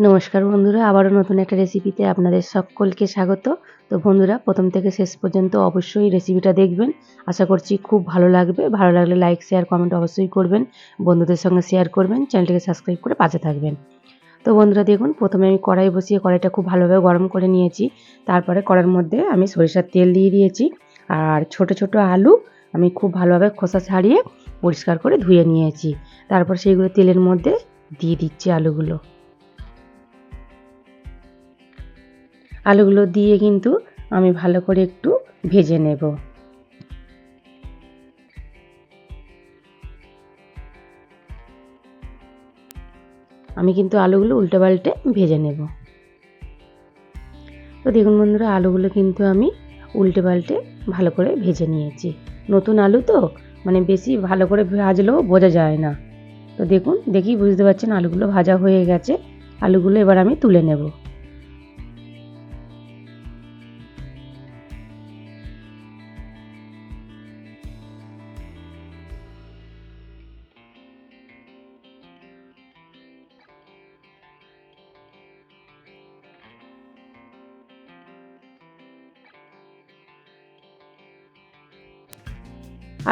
নমস্কার বন্ধুরা, আবারও নতুন একটা রেসিপিতে আপনাদের সকলকে স্বাগত। তো বন্ধুরা, প্রথম থেকে শেষ পর্যন্ত অবশ্যই রেসিপিটা দেখবেন। আশা করছি খুব ভালো লাগবে। ভালো লাগলে লাইক শেয়ার কমেন্ট অবশ্যই করবেন। বন্ধুদের সঙ্গে শেয়ার করবেন। চ্যানেলটিকে সাবস্ক্রাইব করে পাশে থাকবেন। তো বন্ধুরা, দেখুন, প্রথমে আমি কড়াই বসিয়ে কড়াইটা খুব ভালোভাবে গরম করে নিয়েছি। তারপরে কড়ার মধ্যে আমি সরিষার তেল দিয়ে দিয়েছি। আর ছোট ছোট আলু আমি খুব ভালোভাবে খোসা ছাড়িয়ে পরিষ্কার করে ধুয়ে নিয়েছি। তারপর সেইগুলো তেলের মধ্যে দিয়ে দিচ্ছি আলুগুলো। আলুগুলো দিয়ে কিন্তু আমি ভালো করে একটু ভেজে নেব। আমি কিন্তু আলুগুলো উল্টে পাল্টে ভেজে নেব। তো দেখুন বন্ধুরা, আলুগুলো কিন্তু আমি উল্টে পাল্টে ভালো করে ভেজে নিয়েছি। নতুন আলু তো মানে বেশি ভালো করে ভাজলেও বোঝা যায় না। তো দেখুন দেখি বুঝতে পারছেন আলুগুলো ভাজা হয়ে গেছে। আলুগুলো এবার আমি তুলে নেব।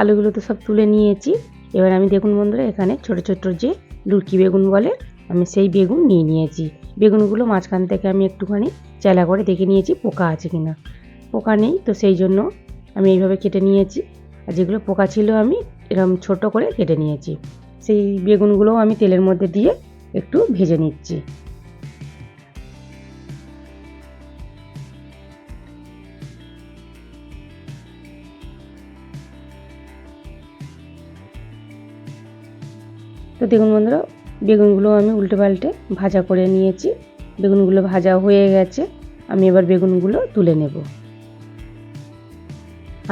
আলুগুলো তো সব তুলে নিয়েছি। এবার আমি দেখুন বন্ধুরা, এখানে ছোট ছোট যে লুটকি বেগুন বলে, আমি সেই বেগুন নিয়ে নিয়েছি। বেগুনগুলো মাঝখান থেকে আমি একটুখানি চেলা করে দেখে নিয়েছি পোকা আছে কিনা। পোকা নেই, তো সেই জন্য আমি এইভাবে কেটে নিয়েছি। আর যেগুলো পোকা ছিল আমি এরকম ছোট করে কেটে নিয়েছি। সেই বেগুনগুলোও আমি তেলের মধ্যে দিয়ে একটু ভেজে নিচ্ছি। তো দেখুন বন্ধুরা, বেগুনগুলো আমি উল্টে পাল্টে ভাজা করে নিয়েছি। বেগুনগুলো ভাজা হয়ে গেছে, আমি এবার বেগুনগুলো তুলে নেব।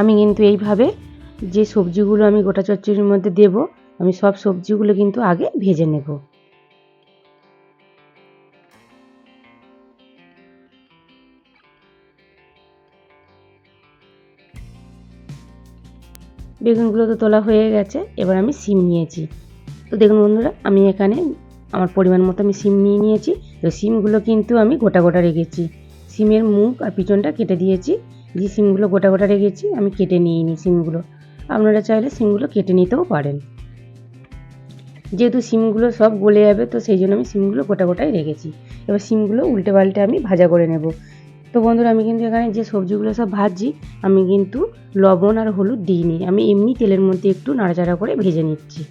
আমি কিন্তু এইভাবে যে সবজিগুলো আমি গোটা চচ্চড়ির মধ্যে দেব, আমি সব সবজিগুলো কিন্তু আগে ভেজে নেব। বেগুনগুলো তো তোলা হয়ে গেছে, এবার আমি সিম নিয়েছি। তো দেখুন বন্ধুরা, আমি এখানে আমার পরিমাণ মতো আমি সিম নিয়ে নিয়েছি। তো সিমগুলো কিন্তু আমি গোটা গোটা রেখেছি। সিমের মুখ আর পিছনটা কেটে দিয়েছি। যে সিমগুলো গোটা গোটা রেখেছি, আমি কেটে নিয়ে নিই সিমগুলো। আপনারা চাইলে সিমগুলো কেটে নিতেও পারেন। যেহেতু সিমগুলো সব গলে যাবে, তো সেই জন্য আমি সিমগুলো গোটা গোটাই রেখেছি। এবার সিমগুলো উল্টে পাল্টে আমি ভাজা করে নেব। তো বন্ধুরা, আমি কিন্তু এখানে যে সবজিগুলো সব ভাজছি, আমি কিন্তু লবণ আর হলুদ দিইনি। আমি এমনি তেলের মধ্যে একটু নাড়াচাড়া করে ভেজে নিচ্ছি।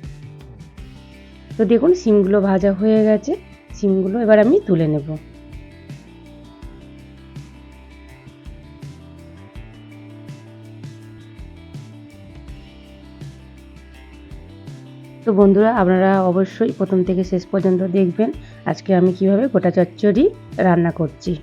তো দেখুন, সিমগুলো ভাজা হয়ে গেছে। সিমগুলো এবার আমি তুলে নেব। তো বন্ধুরা, আপনারা অবশ্যই প্রথম থেকে শেষ পর্যন্ত দেখবেন আজকে আমি কীভাবে গোটা চচ্চড়ি রান্না করছি।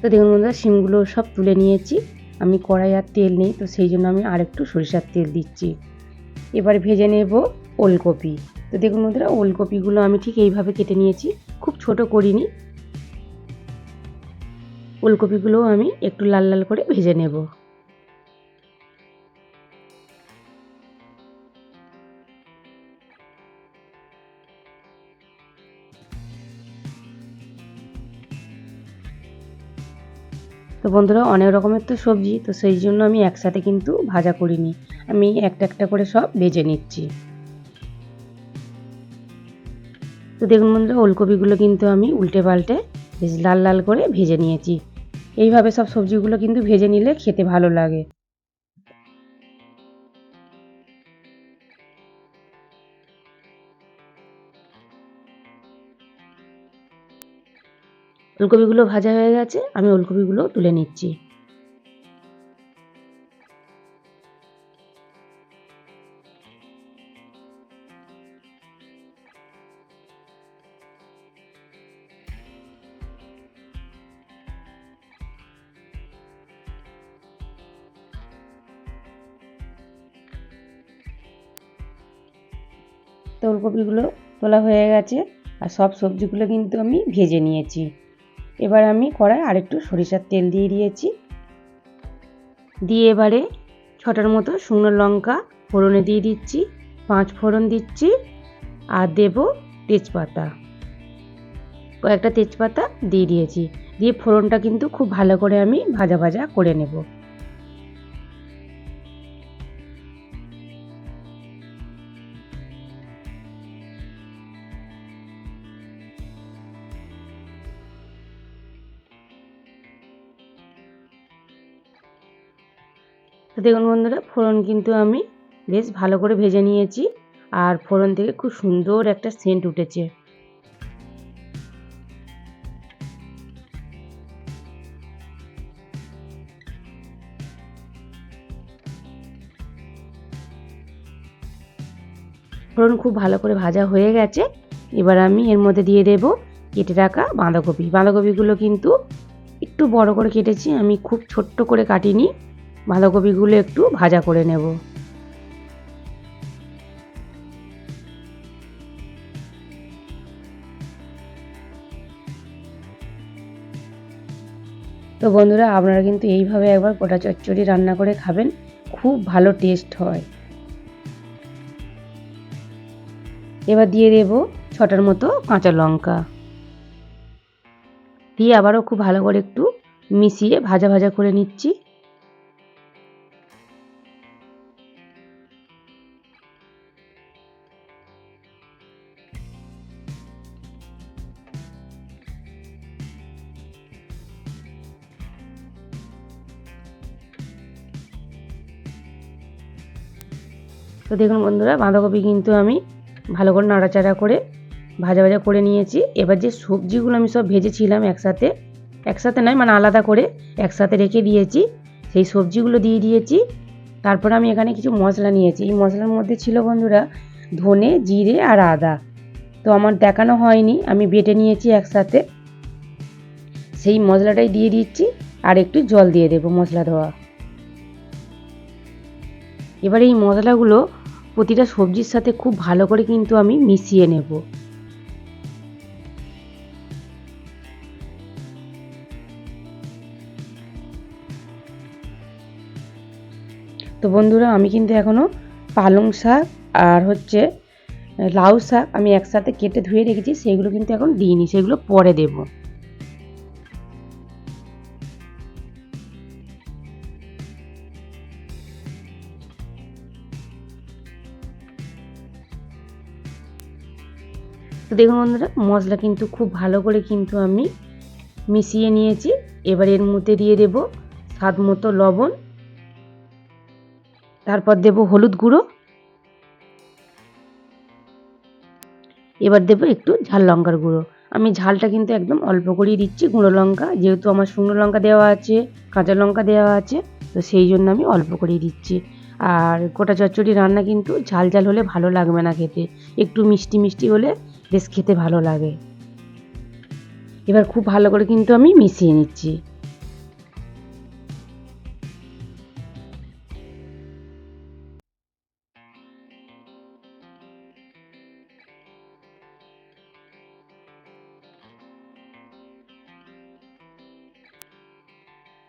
তো দেখুন বন্ধুরা, শিমগুলো সব তুলে নিয়েছি। আমি কড়াই আর তেল নেই, তো সেই জন্য আমি আরেকটু সরিষার তেল দিচ্ছি। এবার ভেজে নেব ওলকপি। তো দেখুন বন্ধুরা, ওলকপিগুলো আমি ঠিক এইভাবে কেটে নিয়েছি, খুব ছোট করিনি। ওলকপিগুলোও আমি একটু লাল লাল করে ভেজে নেব। তো বন্ধুরা অনেক রকমের তো সবজি, তো সেই জন্য আমি একসাথে কিন্তু ভাজা করিনি। আমি একটা একটা করে সব ভেজে নিচ্ছি। তো দেখুন বন্ধুরা, ওলকপিগুলো কিন্তু আমি উল্টে পাল্টে বেশ লাল লাল করে ভেজে নিয়েছি। এইভাবে সব সবজিগুলো কিন্তু ভেজে নিলে খেতে ভালো লাগে। ওলকপিগুলো ভাজা হয়ে গেছে, আমি ওলকপিগুলো তুলে নিচ্ছি। তো ওলকপিগুলো তোলা হয়ে গেছে, আর সব সবজিগুলো কিন্তু আমি ভেজে নিয়েছি। এবার আমি কড়াই আরেকটু সরিষার তেল দিয়ে দিয়েছি। দিয়ে এবারে ছটার মতো শুকনো লঙ্কা ফোড়নে দিয়ে দিচ্ছি, পাঁচ ফোড়ন দিচ্ছি আর দেব তেজপাতা। কয়েকটা তেজপাতা দিয়ে দিয়েছি। দিয়ে ফোড়নটা কিন্তু খুব ভালো করে আমি ভাজা ভাজা করে নেব। দেখুন বন্ধুরা, ফোড়ন কিন্তু আমি বেশ ভালো করে ভেজে নিয়েছি আর ফোড়ন থেকে খুব সুন্দর একটা সেন্ট উঠেছে। ফোড়ন খুব ভালো করে ভাজা হয়ে গেছে। এবার আমি এর মধ্যে দিয়ে দেব কেটে রাখা বাঁধাকপি। বাঁধাকপিগুলো কিন্তু একটু বড় করে কেটেছি, আমি খুব ছোট্ট করে কাটিনি। বাঁধাকপিগুলো একটু ভাজা করে নেব। তো বন্ধুরা, আপনারা কিন্তু এইভাবে একবার গোটা চচ্চড়ি রান্না করে খাবেন, খুব ভালো টেস্ট হয়। এবার দিয়ে দেব ছটার মতো কাঁচা লঙ্কা। দিয়ে আবারও খুব ভালো করে একটু মিশিয়ে ভাজা ভাজা করে নিচ্ছি। তো দেখুন বন্ধুরা, বাঁধাকপি কিন্তু আমি ভালো করে নাড়াচাড়া করে ভাজা ভাজা করে নিয়েছি। এবার যে সবজিগুলো আমি সব ভেজেছিলাম একসাথে একসাথে নয় মানে আলাদা করে একসাথে রেখে দিয়েছি, সেই সবজিগুলো দিয়ে দিয়েছি। তারপর আমি এখানে কিছু মশলা নিয়েছি। এই মশলার মধ্যে ছিল বন্ধুরা, ধনে, জিরে আর আদা। তো আমার দেখানো হয়নি, আমি বেটে নিয়েছি একসাথে। সেই মশলাটাই দিয়ে দিচ্ছি, আর একটু জল দিয়ে দেবো মশলা ধোয়া এবার এই মশলাগুলো প্রতিটা সবজির সাথে খুব ভালো করে কিন্তু আমি মিশিয়ে নেব। তো বন্ধুরা, আমি কিন্তু এখনও পালং শাক আর হচ্ছে লাউ শাক আমি একসাথে কেটে ধুয়ে রেখেছি, সেগুলো কিন্তু এখন দিইনি, সেগুলো পরে দেবো। তো দেখুন বন্ধুরা, মশলা কিন্তু খুব ভালো করে কিন্তু আমি মিশিয়ে নিয়েছি। এবার এর মধ্যে দিয়ে দেব স্বাদ মতো লবণ। তারপর দেব হলুদ গুঁড়ো। এবার দেব একটু ঝাল লঙ্কার গুঁড়ো। আমি ঝালটা কিন্তু একদম অল্প করেই দিচ্ছি, গুঁড়ো লঙ্কা, যেহেতু আমার শুকনো লঙ্কা দেওয়া আছে, কাঁচা লঙ্কা দেওয়া আছে, তো সেই জন্য আমি অল্প করেই দিচ্ছি। আর গোটা চচ্চড়ি রান্না কিন্তু ঝাল ঝাল হলে ভালো লাগবে না খেতে। একটু মিষ্টি মিষ্টি হলে বেশ খেতে ভালো লাগে। এবার খুব ভালো করে কিন্তু আমি মিশিয়ে নিচ্ছি।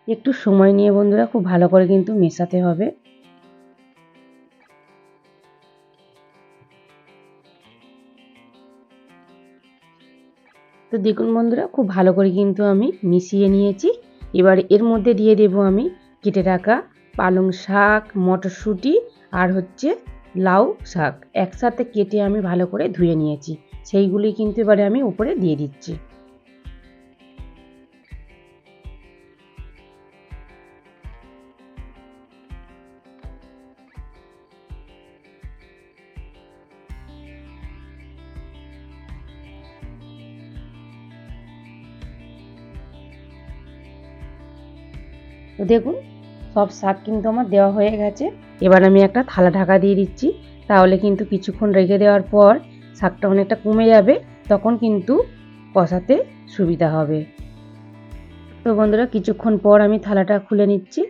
একটু সময় নিয়ে বন্ধুরা খুব ভালো করে কিন্তু মেশাতে হবে। দেখুন বন্ধুরা, খুব ভালো করে কিন্তু আমি মিশিয়ে নিয়েছি। এবার এর মধ্যে দিয়ে দেব আমি কেটে রাখা পালং শাক, মটরশুঁটি আর হচ্ছে লাউ শাক। একসাথে কেটে আমি ভালো করে ধুয়ে নিয়েছি। সেইগুলি কিন্তু এবারে আমি উপরে দিয়ে দিচ্ছি। তো দেখুন, সব শাক কিন্তু আমার দেওয়া হয়ে গেছে। এবার আমি একটা থালা ঢাকা দিয়ে দিচ্ছি। তাহলে কিন্তু কিছুক্ষণ রেখে দেওয়ার পর শাকটা অনেকটা কমে যাবে, তখন কিন্তু কষাতে সুবিধা হবে। তো বন্ধুরা, কিছুক্ষণ পর আমি থালাটা খুলে নিচ্ছি।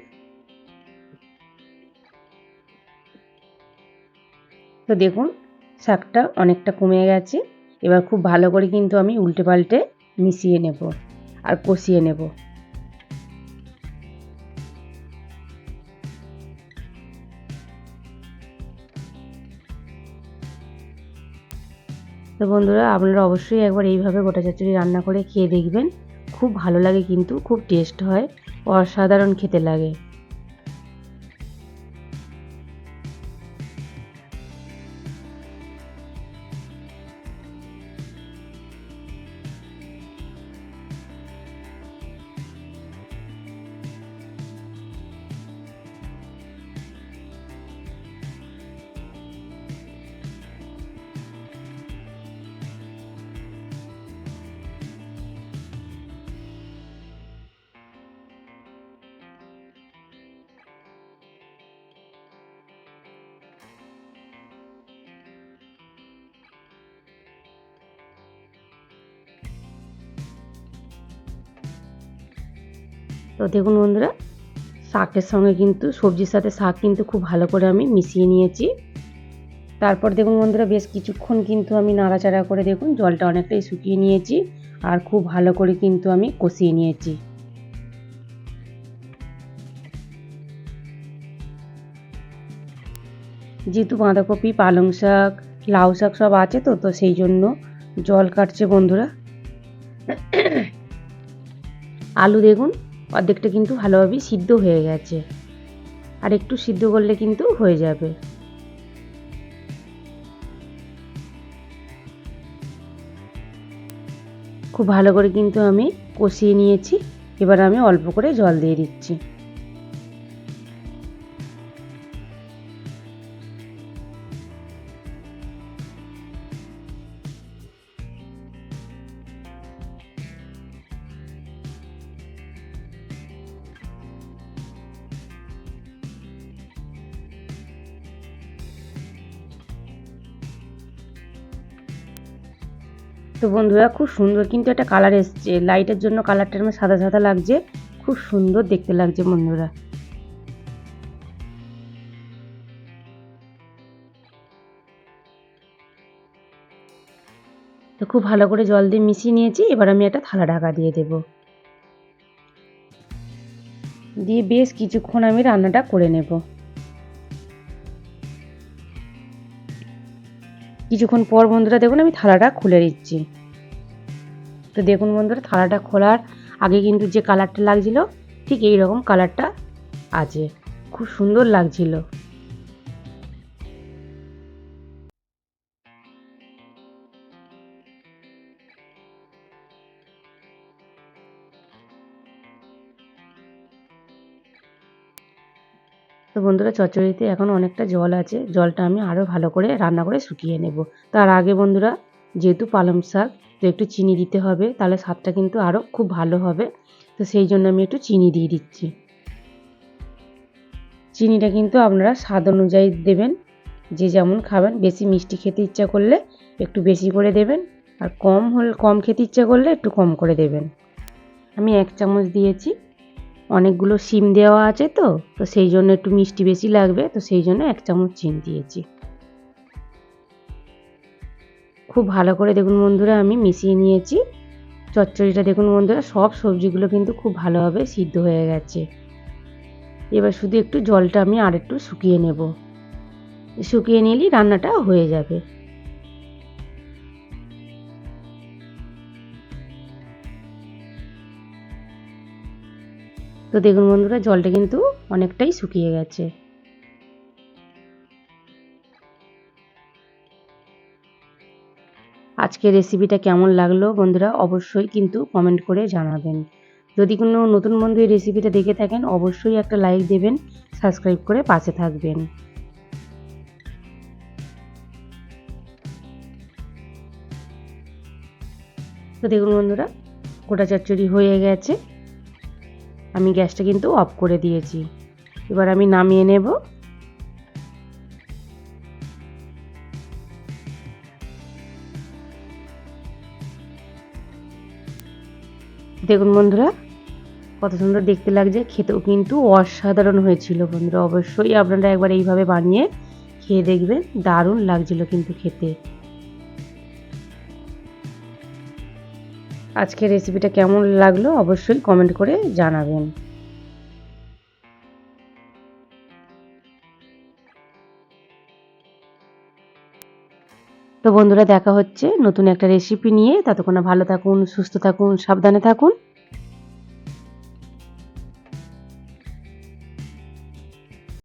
তো দেখুন, শাকটা অনেকটা কমে গেছে। এবার খুব ভালো করে কিন্তু আমি উল্টে পাল্টে মিশিয়ে নেব আর কষিয়ে নেব। তো বন্ধুরা, আপনারা অবশ্যই একবার এইভাবে গোটা চচ্চড়ি রান্না করে খেয়ে দেখবেন। খুব ভালো লাগে কিন্তু, খুব টেস্ট হয়। অসাধারণ খেতে লাগে। তো দেখুন বন্ধুরা, শাকের সঙ্গে কিন্তু, সবজির সাথে শাক কিন্তু খুব ভালো করে আমি মিশিয়ে নিয়েছি। তারপর দেখুন বন্ধুরা, বেশ কিছুক্ষণ কিন্তু আমি নাড়াচাড়া করে দেখুন, জলটা অনেকটাই শুকিয়ে নিয়েছি আর খুব ভালো করে কিন্তু আমি কষিয়ে নিয়েছি। যেহেতু বাঁধাকপি, পালং শাক, লাউ শাক সব আছে তো তো সেই জন্য জল কাটছে বন্ধুরা। আলু দেখুন অর্ধেকটা কিন্তু ভালোভাবেই সিদ্ধ হয়ে গেছে। আর একটু সিদ্ধ করলে কিন্তু হয়ে যাবে। খুব ভালো করে কিন্তু আমি কষিয়ে নিয়েছি। এবার আমি অল্প করে জল দিয়ে দিচ্ছি। তো বন্ধুরা, খুব সুন্দর কিন্তু একটা কালার এসছে। লাইটের জন্য কালারটা আমার সাদা সাদা লাগছে। খুব সুন্দর দেখতে লাগছে বন্ধুরা। তো খুব ভালো করে জল দিয়ে মিশিয়ে নিয়েছি। এবার আমি একটা থালা ঢাকা দিয়ে দেব। দিয়ে বেশ কিছুক্ষণ আমি রান্নাটা করে নেব। কিছুক্ষণ পর বন্ধুরা দেখুন আমি থালাটা খুলে দিচ্ছি তো দেখুন বন্ধুরা, থালাটা খোলার আগে কিন্তু যে কালারটা লাগছিল, ঠিক এই রকম কালারটা আছে। খুব সুন্দর লাগছিল। তো বন্ধুরা চচ্চড়িতে এখন অনেকটা জল আছে। জলটা আমি আরও ভালো করে রান্না করে শুকিয়ে নেব। তার আগে বন্ধুরা যেহেতু পালং শাক, তো একটু চিনি দিতে হবে, তাহলে স্বাদটা কিন্তু আরও খুব ভালো হবে। তো সেই জন্য আমি একটু চিনি দিয়ে দিচ্ছি। চিনিটা কিন্তু আপনারা স্বাদ অনুযায়ী দেবেন। যে যেমন খাবেন, বেশি মিষ্টি খেতে ইচ্ছা করলে একটু বেশি করে দেবেন। আর কম হলে, কম খেতে ইচ্ছা করলে একটু কম করে দেবেন। আমি এক চামচ দিয়েছি অনেকগুলো সিম দেওয়া আছে তো তো সেই জন্য একটু মিষ্টি বেশি লাগবে, তো সেই জন্য এক চামচ চিনি দিয়েছি। খুব ভালো করে দেখুন বন্ধুরা, আমি মিশিয়ে নিয়েছি। চচ্চড়িটা দেখুন বন্ধুরা, সব সবজিগুলো কিন্তু খুব ভালোভাবে সিদ্ধ হয়ে গেছে। এবার শুধু একটু জলটা আমি আর একটু শুকিয়ে নেব। শুকিয়ে নিলেই রান্নাটা হয়ে যাবে। তো দেখুন বন্ধুরা, জলটা কিন্তু অনেকটাই শুকিয়ে গেছে। আজকের রেসিপিটা কেমন লাগল বন্ধুরা, অবশ্যই কিন্তু কমেন্ট করে জানাবেন। যদি কোনো নতুন বন্ধু এই রেসিপিটা দেখে থাকেন, অবশ্যই একটা লাইক দেবেন সাবস্ক্রাইব করে পাশে থাকবেন। তো দেখুন বন্ধুরা, গোটা চচ্চড়ি হয়ে গেছে। আমি গ্যাসটা কিন্তু অফ করে দিয়েছি। এবার আমি নামিয়ে নেব। দেখুন বন্ধুরা, কত সুন্দর দেখতে লাগছে। খেতেও কিন্তু অসাধারণ হয়েছিল বন্ধুরা। অবশ্যই আপনারা একবার এইভাবে বানিয়ে খেয়ে দেখবেন। দারুণ লাগছিল কিন্তু খেতে। আজকের রেসিপিটা কেমন লাগল অবশ্যই কমেন্ট করে জানাবেন। তো তো বন্ধুরা দেখা হচ্ছে নতুন একটা রেসিপি নিয়ে। ততক্ষণে ভালো থাকুন, সুস্থ থাকুন, সাবধানে থাকুন।